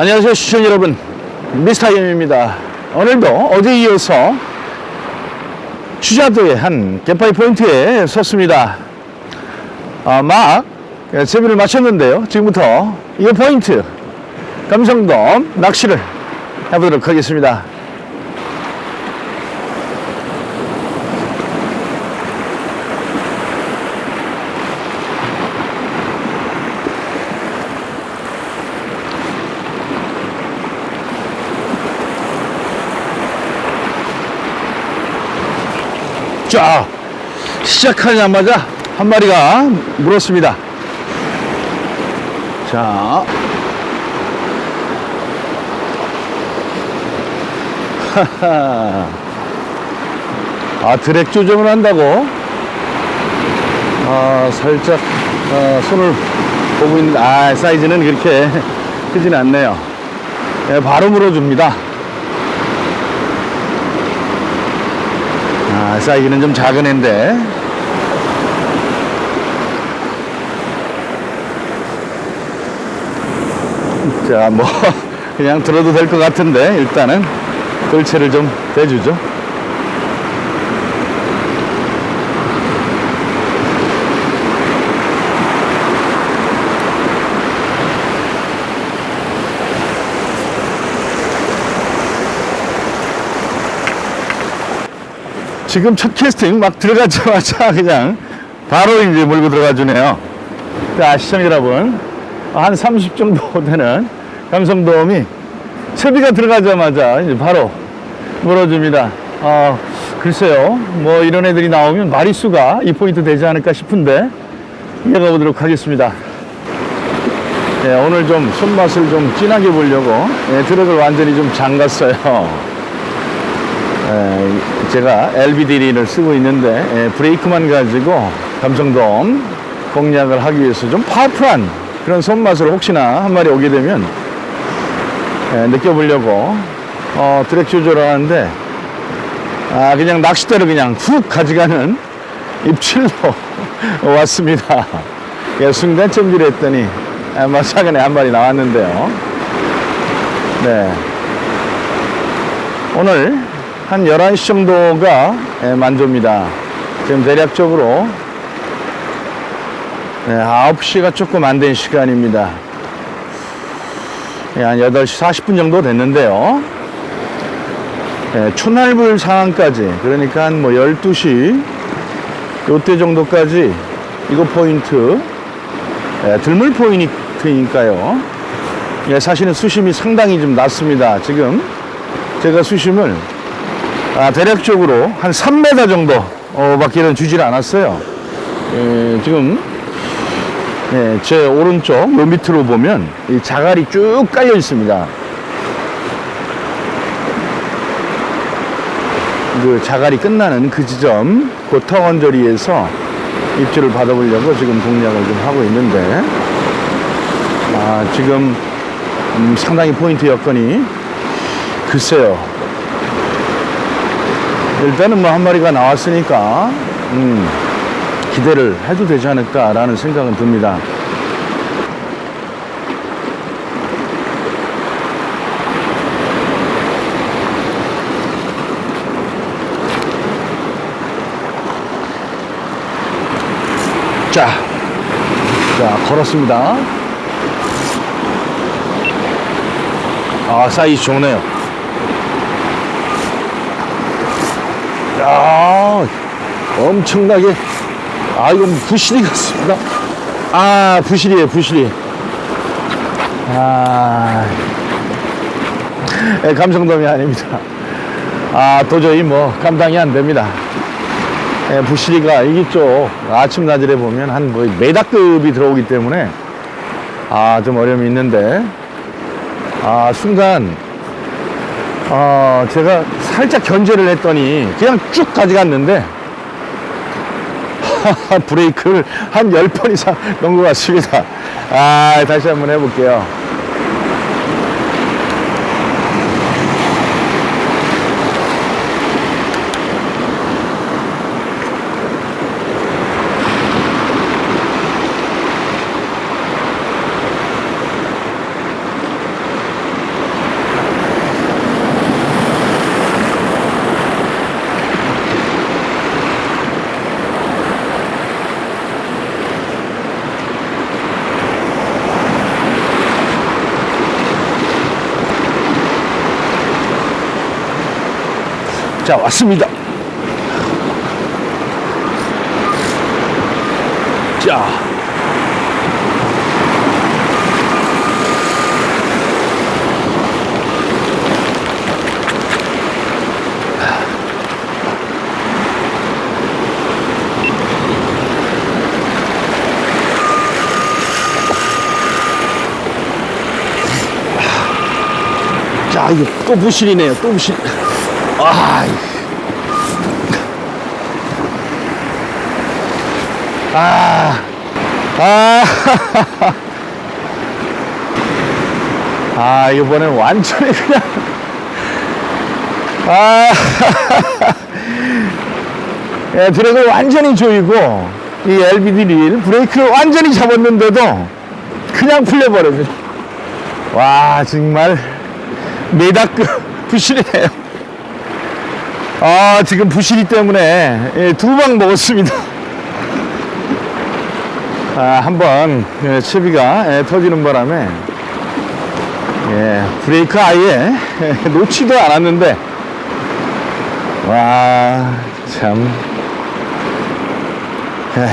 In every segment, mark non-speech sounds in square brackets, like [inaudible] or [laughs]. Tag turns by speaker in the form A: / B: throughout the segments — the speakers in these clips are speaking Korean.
A: 안녕하세요 시청 여러분. 미스터 임입니다. 오늘도 어제 이어서 추자도의 한 개파이 포인트에 섰습니다. 아, 막 세비를 마쳤는데요. 지금부터 이 포인트 감성돔 낚시를 해보도록 하겠습니다 자 시작하자마자 한 마리가 물었습니다. 자. 아 드랙 조정을 한다고? 아 살짝 아, 손을 보고 있는 아 사이즈는 그렇게 크진 않네요. 예, 바로 물어줍니다 아, 사이즈는 좀 작은 앤데. 자, 뭐, [laughs] 그냥 들어도 될 것 같은데, 일단은 돌체를 좀 대주죠. 지금 첫 캐스팅 막 들어가자마자 [laughs] 그냥 바로 이제 물고 들어가 주네요. 자, 시청자 여러분. 한 30 정도 되는 감성돔이 채비가 들어가자마자 이제 바로 물어줍니다. 어, 글쎄요. 뭐 이런 애들이 나오면 마리수가 이 포인트 되지 않을까 싶은데 이어가 보도록 하겠습니다. 예, 오늘 좀 손맛을 좀 진하게 보려고 예, 드럭을 완전히 좀 잠갔어요. 에, 제가 LBD를 쓰고 있는데 에, 브레이크만 가지고 감성돔 공략을 하기 위해서 좀 파워풀한 그런 손맛을 혹시나 한 마리 오게 되면 에, 느껴보려고 어, 드랙 조절을 하는데 아, 그냥 낚싯대를 그냥 훅 가져가는 [laughs] 입질로 [laughs] 왔습니다. 예, 순간 챔질 했더니 아마 최근에 한 마리 나왔는데요. 네. 오늘 한 11시 정도가 예, 만조입니다. 지금 대략적으로 네, 9시가 조금 안 된 시간입니다. 예, 한 8시 40분 정도 됐는데요. 예, 초날불 상황까지, 그러니까 한 뭐 12시, 요때 정도까지 이거 포인트, 예, 들물 포인트니까요. 예, 사실은 수심이 상당히 좀 낮습니다. 지금 제가 수심을 아, 대략적으로 한 3m 정도 어, 밖에는 주질 않았어요. 예, 지금 예, 제 오른쪽 요 밑으로 보면 이 자갈이 쭉 깔려 있습니다. 그 자갈이 끝나는 그 지점 그 터원저리에서 입질을 받아보려고 지금 공략을 좀 하고 있는데 아, 지금 음, 상당히 포인트 여건이 글쎄요 일단은 뭐 한 마리가 나왔으니까 음, 기대를 해도 되지 않을까라는 생각은 듭니다. 자, 자 걸었습니다. 아 사이즈 좋네요. 야, 엄청나게. 아, 이건 부실이 같습니다. 아, 부실이에요, 부실이. 아, 예, 감성돔이 아닙니다. 아, 도저히 뭐, 감당이 안 됩니다. 예, 부실이가 이게 쪽 아침 나절에 보면 한뭐 메다급이 들어오기 때문에 아, 좀 어려움이 있는데 아, 순간 어, 제가 살짝 견제를 했더니 그냥 쭉 가져갔는데 [laughs] 브레이크를 한 10번 이상 넣은 것 같습니다. 아, 다시 한번 해볼게요. 자, 왔습니다. 자. 자, 이거 또 부실이네요. 또 부실. 아, 아, [laughs] 아, 아, 이번엔 완전히 그냥, 아, [laughs] 예, 드랙을 완전히 조이고, 이 LBD 릴 브레이크를 완전히 잡았는데도 그냥 풀려버립니다. 와, 정말 메다급 [laughs] 부실이네요. 아, 지금 부실이 때문에 예, 두방 먹었습니다. 아, 한번 예, 채비가 예, 터지는 바람에 예, 브레이크 아예 예, 놓지도 않았는데 와, 참 예,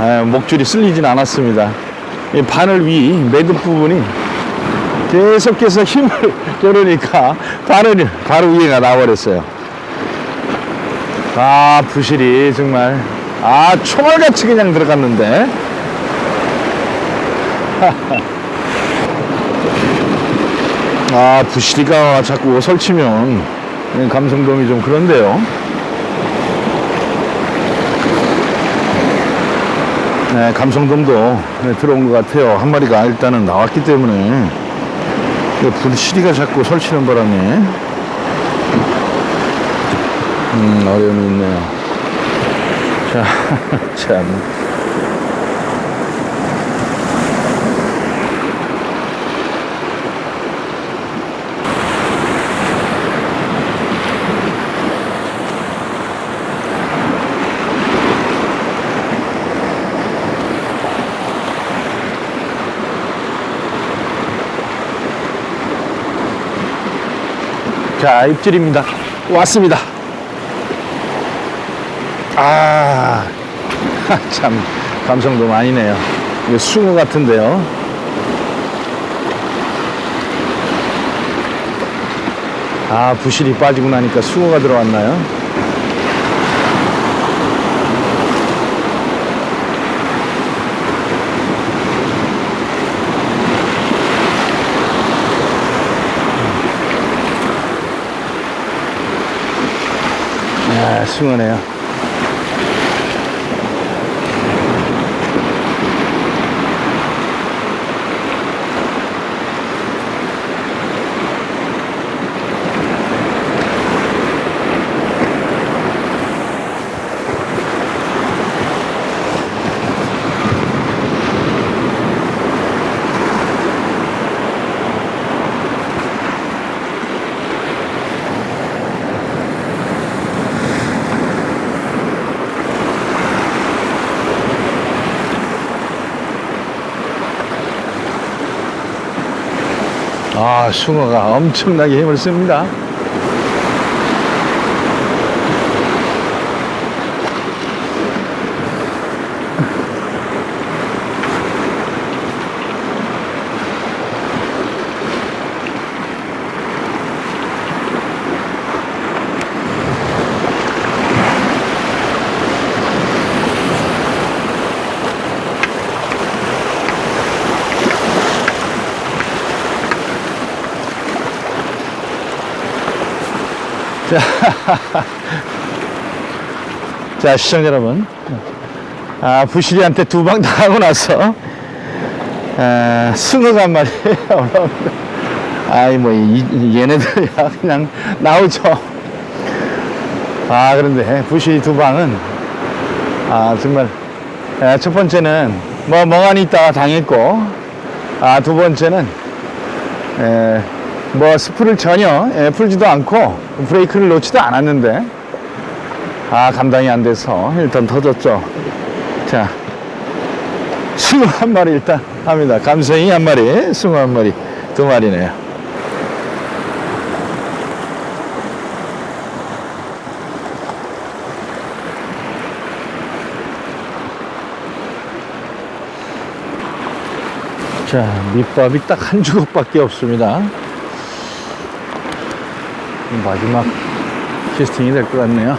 A: 아, 목줄이 쓸리진 않았습니다. 이 바늘 위 매듭 부분이 계속해서 힘을 [laughs] 겨루니까 바늘이 바로 위에가 나와버렸어요. 아, 부실이 정말 아, 총알같이 그냥 들어갔는데 [laughs] 아, 부실이가 자꾸 설치면 감성돔이 좀 그런데요. 네, 감성돔도 네, 들어온 것 같아요. 한 마리가 일단은 나왔기 때문에 불시리가 자꾸 설치는 바람에 음, 어려움이 있네요. 자, [laughs] 참. 자, 입질입니다. 왔습니다. 아, [laughs] 참, 감성도 많이 네요. 이거 숭어 같은데요. 아, 부실이 빠지고 나니까 숭어가 들어왔나요? 아, 숭어네요. 아, 숭어가 엄청나게 힘을 씁니다. [laughs] 자, 시청자 여러분. 아, 부시리한테 두 방 당하고 나서, 아, 숭어가 한 마리 [laughs] 올라옵니다. 아이, 뭐, 이, 이- 얘네들이야, 그냥 나오죠. 아, 그런데 부시리 두 방은, 아, 정말, 아, 첫 번째는 뭐, 멍하니 있다가 당했고, 아, 두 번째는, 에, 뭐 스프를 전혀 예, 풀지도 않고 브레이크를 놓지도 않았는데. 아 감당이 안 돼서 일단 터졌죠. 자 숭어 한 마리 일단 합니다. 감성이 한 마리 숭어 한 마리 두 마리네요. 자 밑밥이 딱 한 주걱밖에 없습니다. 마지막 캐스팅이 될 것 같네요.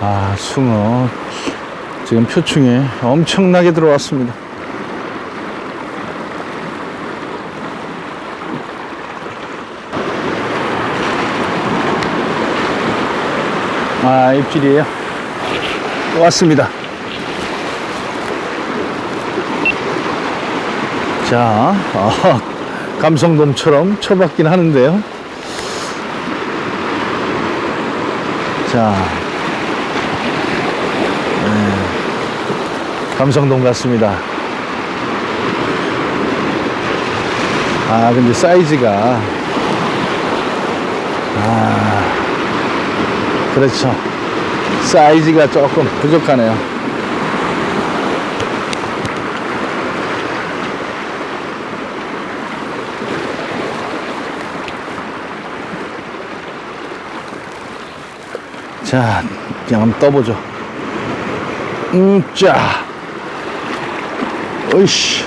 A: 아, 숭어. 지금 표충에 엄청나게 들어왔습니다. 아, 입질이에요. 왔습니다. 자, 아, 감성돔처럼 쳐박긴 하는데요. 자, 네, 감성돔 같습니다. 아, 근데 사이즈가, 아, 그렇죠. 사이즈가 조금 부족하네요. 자, 그냥 한번 떠보죠. 음, 자. 으이씨.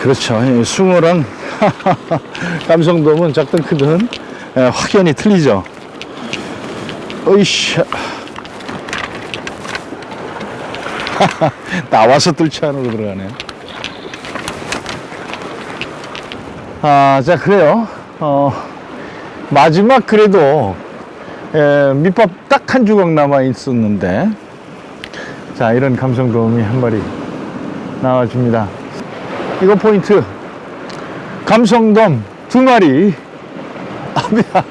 A: 그렇죠. 이 숭어랑 [laughs] 감성돔은 작든 크든 예, 확연히 틀리죠. 으이씨. [laughs] 나와서 뚫지 않으로 들어가네. 아, 자, 그래요. 어, 마지막 그래도 에, 밑밥 딱 한 주걱 남아 있었는데 자 이런 감성돔이 한 마리 나와줍니다. 이거 포인트. 감성돔 두 마리. [laughs] 아비야.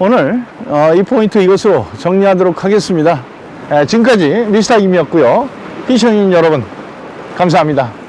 A: 오늘 어, 이 포인트 이것으로 정리하도록 하겠습니다. 에, 지금까지 미스터 김이었고요. 피셔인 여러분 감사합니다